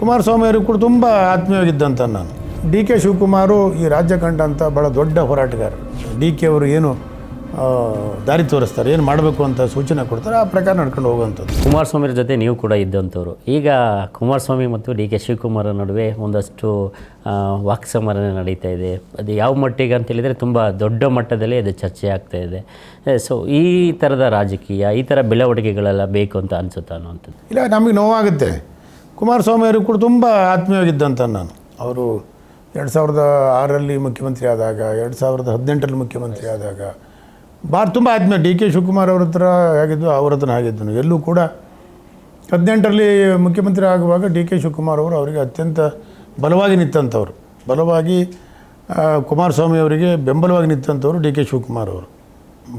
ಕುಮಾರಸ್ವಾಮಿ ಅವರು ಕೂಡ ತುಂಬ ಆತ್ಮೀಯವಾಗಿದ್ದಂಥ ನಾನು. ಡಿ ಕೆ ಶಿವಕುಮಾರು ಈ ರಾಜ್ಯ ಕಂಡಂಥ ಭಾಳ ದೊಡ್ಡ ಹೋರಾಟಗಾರ. ಡಿ ಕೆ ಅವರು ಏನು ಆ, ದಾರಿ ತೋರಿಸ್ತಾರೆ ಏನು ಮಾಡಬೇಕು ಅಂತ ಸೂಚನೆ ಕೊಡ್ತಾರೆ ಆ ಪ್ರಕಾರ ನಡ್ಕೊಂಡು ಹೋಗುವಂಥದ್ದು. ಕುಮಾರಸ್ವಾಮಿ ಜೊತೆ ನೀವು ಕೂಡ ಇದ್ದಂಥವ್ರು. ಈಗ ಕುಮಾರಸ್ವಾಮಿ ಮತ್ತು ಡಿ ಕೆ ಶಿವಕುಮಾರ ನಡುವೆ ಒಂದಷ್ಟು ವಾಕ್ಸಮರಣೆ ವಾಕ್ಸಮರ ನಡೀತಾ ಇದೆ. ಅದು ಯಾವ ಮಟ್ಟಿಗೆ ಅಂತ ಹೇಳಿದರೆ ತುಂಬ ದೊಡ್ಡ ಮಟ್ಟದಲ್ಲಿ ಅದು ಚರ್ಚೆ ಆಗ್ತಾ ಇದೆ. ಸೊ ಈ ಥರದ ರಾಜಕೀಯ ಈ ಥರ ಬೆಳವಣಿಗೆಗಳೆಲ್ಲ ಬೇಕು ಅಂತ ಅನಿಸುತ್ತಾ ಅನ್ನುವಂಥದ್ದು? ಇಲ್ಲ ನಮಗೆ ನೋವಾಗುತ್ತೆ. ಕುಮಾರಸ್ವಾಮಿ ಅವರು ಕೂಡ ತುಂಬ ಆತ್ಮೀಯವಾಗಿದ್ದಂಥ ನಾನು. ಅವರು ಎರಡು ಸಾವಿರದ ಆರರಲ್ಲಿ ಮುಖ್ಯಮಂತ್ರಿ ಆದಾಗ ಎರಡು ಸಾವಿರದ ಹದಿನೆಂಟರಲ್ಲಿ ಮುಖ್ಯಮಂತ್ರಿ ಆದಾಗ ಭಾಳ ತುಂಬ ಆತ್ಮೀಯ. ಡಿ ಕೆ ಶಿವಕುಮಾರ್ ಅವ್ರ ಹತ್ರ ಆಗಿದ್ದು, ಅವ್ರ ಹತ್ರ ಆಗಿದ್ದನು ಎಲ್ಲೂ ಕೂಡ ಹದಿನೆಂಟರಲ್ಲಿ ಮುಖ್ಯಮಂತ್ರಿ ಆಗುವಾಗ ಡಿ ಕೆ ಶಿವಕುಮಾರ್ ಅವರು ಅವರಿಗೆ ಅತ್ಯಂತ ಬಲವಾಗಿ ನಿಂತಂಥವ್ರು ಬಲವಾಗಿ ಕುಮಾರಸ್ವಾಮಿ ಅವರಿಗೆ ಬೆಂಬಲವಾಗಿ ನಿಂತಂಥವ್ರು ಡಿ ಕೆ ಶಿವಕುಮಾರ್ ಅವರು.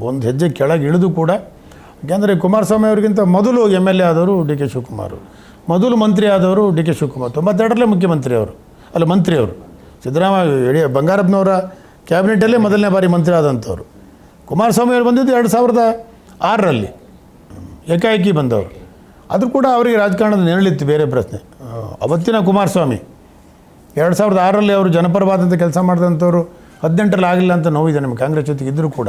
ಒಂದು ಹೆಜ್ಜೆ ಕೆಳಗೆ ಇಳಿದು ಕೂಡ, ಯಾಕೆಂದರೆ ಕುಮಾರಸ್ವಾಮಿ ಅವರಿಗಿಂತ ಮೊದಲು ಎಂ ಎಲ್ ಎ ಆದವರು ಡಿ ಕೆ ಶಿವಕುಮಾರ್ ಮೊದಲು ಮಂತ್ರಿ ಆದವರು ಡಿ ಕೆ ಶಿವಕುಮಾರ್. ತೊಂಬತ್ತೆರಡರಲ್ಲೇ ಮುಖ್ಯಮಂತ್ರಿ ಅವರು. ಅಲ್ಲ ಮಂತ್ರಿ ಅವರು ಸಿದ್ದರಾಮಯ್ಯ ಯಡಿಯ ಬಂಗಾರಪ್ಪನವರ ಕ್ಯಾಬಿನೆಟಲ್ಲೇ ಮೊದಲನೇ ಬಾರಿ ಮಂತ್ರಿ ಆದಂಥವ್ರು ಕುಮಾರಸ್ವಾಮಿ ಅವರು ಬಂದಿದ್ದು ಎರಡು ಸಾವಿರದ ಆರರಲ್ಲಿ. ಏಕಾಏಕಿ ಬಂದವರು. ಅದು ಕೂಡ ಅವರಿಗೆ ರಾಜಕಾರಣದ ನೆರಳಿತ್ತು ಬೇರೆ ಪ್ರಶ್ನೆ. ಅವತ್ತಿನ ಕುಮಾರಸ್ವಾಮಿ, ಎರಡು ಸಾವಿರದ ಆರರಲ್ಲಿ ಅವರು ಜನಪರವಾದಂಥ ಕೆಲಸ ಮಾಡಿದಂಥವ್ರು, ಹದಿನೆಂಟರಲ್ಲಿ ಆಗಿಲ್ಲ ಅಂತ ನೋವಿದೆ ನಮ್ಮ ಕಾಂಗ್ರೆಸ್ ಜೊತೆಗೆ ಇದ್ದರೂ ಕೂಡ.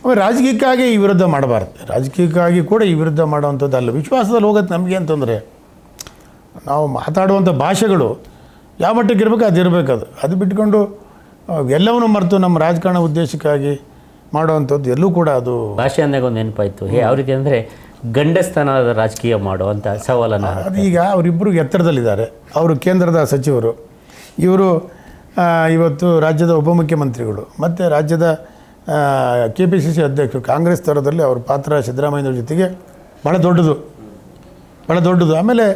ಆಮೇಲೆ ರಾಜಕೀಯಕ್ಕಾಗಿ ಈ ವಿರುದ್ಧ ಮಾಡಬಾರ್ದು. ರಾಜಕೀಯಕ್ಕಾಗಿ ಕೂಡ ಈ ವಿರುದ್ಧ ಮಾಡುವಂಥದ್ದು ಅಲ್ಲ. ವಿಶ್ವಾಸದಲ್ಲಿ ಹೋಗುತ್ತೆ ನಮಗೆ ಅಂತಂದರೆ ನಾವು ಮಾತಾಡುವಂಥ ಭಾಷೆಗಳು ಯಾವ ಮಟ್ಟಕ್ಕೆ ಇರಬೇಕು ಅದು ಇರಬೇಕು ಅದು. ಅದು ಬಿಟ್ಕೊಂಡು ಎಲ್ಲವನ್ನೂ ಮರೆತು ನಮ್ಮ ರಾಜಕಾರಣ ಉದ್ದೇಶಕ್ಕಾಗಿ ಮಾಡುವಂಥದ್ದು ಎಲ್ಲೂ ಕೂಡ ಅದು ಭಾಷೆ ಅಂದಾಗ ಒಂದು ನೆನಪಾಯಿತು. ಯಾವ ರೀತಿ ಅಂದರೆ ಗಂಡಸ್ಥಾನದ ರಾಜಕೀಯ ಮಾಡುವಂಥ ಸವಾಲನ್ನು ಅದು ಈಗ ಅವರಿಬ್ಬರು ಎತ್ತರದಲ್ಲಿದ್ದಾರೆ. ಅವರು ಕೇಂದ್ರದ ಸಚಿವರು. ಇವರು ಇವತ್ತು ರಾಜ್ಯದ ಉಪಮುಖ್ಯಮಂತ್ರಿಗಳು ಮತ್ತು ರಾಜ್ಯದ ಕೆ ಪಿ ಸಿ ಸಿ ಅಧ್ಯಕ್ಷರು. ಕಾಂಗ್ರೆಸ್ ಥರದಲ್ಲಿ ಅವ್ರ ಪಾತ್ರ ಸಿದ್ದರಾಮಯ್ಯವ್ರ ಜೊತೆಗೆ ಭಾಳ ದೊಡ್ಡದು. ಭಾಳ ದೊಡ್ಡದು. ಆಮೇಲೆ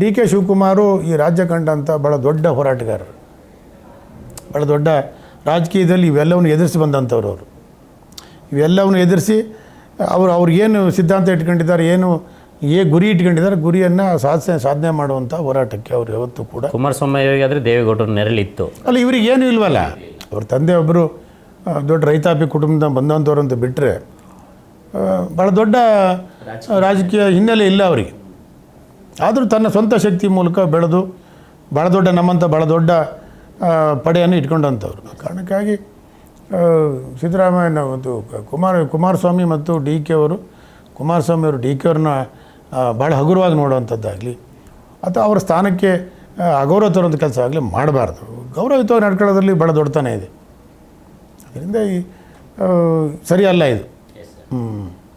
ಡಿ ಕೆ ಶಿವಕುಮಾರು ಈ ರಾಜ್ಯ ಕಂಡಂಥ ಭಾಳ ದೊಡ್ಡ ಹೋರಾಟಗಾರರು. ಭಾಳ ದೊಡ್ಡ ರಾಜಕೀಯದಲ್ಲಿ ಇವೆಲ್ಲವನ್ನು ಎದುರಿಸಿ ಬಂದಂಥವ್ರು ಅವರು. ಇವೆಲ್ಲವನ್ನು ಎದುರಿಸಿ ಅವರು ಅವ್ರಿಗೇನು ಸಿದ್ಧಾಂತ ಇಟ್ಕೊಂಡಿದ್ದಾರೆ ಏನು ಏ ಗುರಿ ಇಟ್ಕೊಂಡಿದ್ದಾರೆ ಗುರಿಯನ್ನು ಸಾಧನೆ ಸಾಧನೆ ಮಾಡುವಂಥ ಹೋರಾಟಕ್ಕೆ ಅವರು ಯಾವತ್ತೂ ಕೂಡ ಕುಮಾರಸ್ವಾಮಿ ಆದರೆ ದೇವೇಗೌಡರ ನೆರಳಿತ್ತು. ಅಲ್ಲ ಇವ್ರಿಗೆ ಏನೂ ಇಲ್ವಲ್ಲ? ಅವ್ರ ತಂದೆ ಒಬ್ಬರು ದೊಡ್ಡ ರೈತಾಪಿ ಕುಟುಂಬದ ಬಂದಂಥವ್ರು ಅಂತ ಬಿಟ್ಟರೆ ಭಾಳ ದೊಡ್ಡ ರಾಜಕೀಯ ಹಿನ್ನೆಲೆ ಇಲ್ಲ ಅವರಿಗೆ. ಆದರೂ ತನ್ನ ಸ್ವಂತ ಶಕ್ತಿ ಮೂಲಕ ಬೆಳೆದು ಭಾಳ ದೊಡ್ಡ ನಮ್ಮಂಥ ಭಾಳ ದೊಡ್ಡ ಪಡೆಯನ್ನು ಇಟ್ಕೊಂಡಂಥವ್ರು. ಕಾರಣಕ್ಕಾಗಿ ಸಿದ್ದರಾಮಯ್ಯ ಸಿದ್ದರಾಮಯ್ಯನ ಒಂದು ಕುಮಾರ ಕುಮಾರಸ್ವಾಮಿ ಮತ್ತು ಡಿ ಕೆ ಅವರು ಕುಮಾರಸ್ವಾಮಿ ಅವರು ಡಿ ಕೆ ಅವ್ರನ್ನ ಭಾಳ ಹಗುರವಾಗಿ ನೋಡುವಂಥದ್ದಾಗಲಿ ಅಥವಾ ಅವರ ಸ್ಥಾನಕ್ಕೆ ಅಗೌರವ ತರುವಂಥ ಕೆಲಸ ಆಗಲಿ ಮಾಡಬಾರ್ದು. ಗೌರವಯುತವಾಗಿ ನಡ್ಕೊಳ್ಳೋದ್ರಲ್ಲಿ ಭಾಳ ದೊಡ್ಡತನ ಇದೆ. ಅದರಿಂದ ಈ ಸರಿಯಲ್ಲ ಇದು. ಹ್ಞೂ